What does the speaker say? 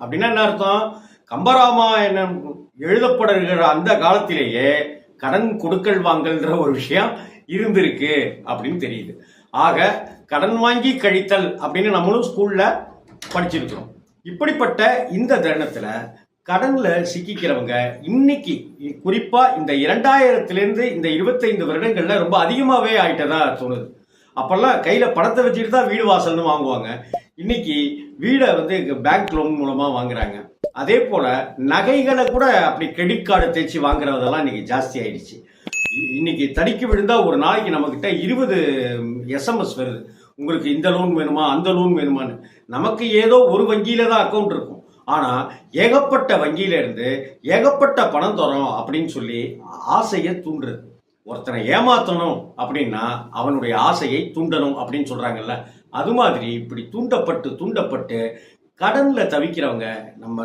அப்படின்னா என்ன அர்த்தம்? கம்பராமாயணம் எழுதப்படுகிற அந்த காலத்திலேயே கடன் கொடுக்கல் வாங்கல்ன்ற ஒரு விஷயம் இருந்திருக்கு அப்படின்னு தெரியுது. ஆக கடன் வாங்கி கழித்தல் அப்படின்னு நம்மளும் ஸ்கூல்ல படிச்சிருக்கிறோம். இப்படிப்பட்ட இந்த தருணத்துல கடன்ல சிக்கிக்கிறவங்க இன்னைக்கு குறிப்பா இந்த இரண்டாயிரத்திலேருந்து இந்த இருபத்தைந்து வருடங்கள்ல ரொம்ப அதிகமாவே ஆயிட்டதா தோணுது. அப்பெல்லாம் கையில பணத்தை வச்சுட்டு தான் வீடு வாசல்னு வாங்குவாங்க. இன்னைக்கு வீடை வந்து பேங்க் லோன் மூலமா வாங்குறாங்க. அதே போல நகைகளை கூட அப்படி கிரெடிட் கார்டு தேய்ச்சி வாங்குறதெல்லாம் இன்னைக்கு ஜாஸ்தி ஆயிடுச்சு. இன்னைக்கு தடிக்கு விழுந்தா ஒரு நாளைக்கு நம்ம கிட்ட இருபது எஸ்எம்எஸ் வருது. உங்களுக்கு இந்த லோன் வேணுமா அந்த லோன் வேணுமான்னு. நமக்கு ஏதோ ஒரு வங்கியில தான் அக்கௌண்ட் இருக்கும். ஆனா ஏகப்பட்ட வங்கியில இருந்து ஏகப்பட்ட பணம் தரோம் அப்படின்னு சொல்லி ஆசையை தூண்டுறது. ஒருத்தனை ஏமாத்தணும் அப்படின்னா அவனுடைய ஆசையை தூண்டணும் அப்படின்னு சொல்றாங்கல்ல. அது மாதிரி இப்படி தூண்டப்பட்டு தூண்டப்பட்டு கடனில் தவிக்கிறவங்க நம்ம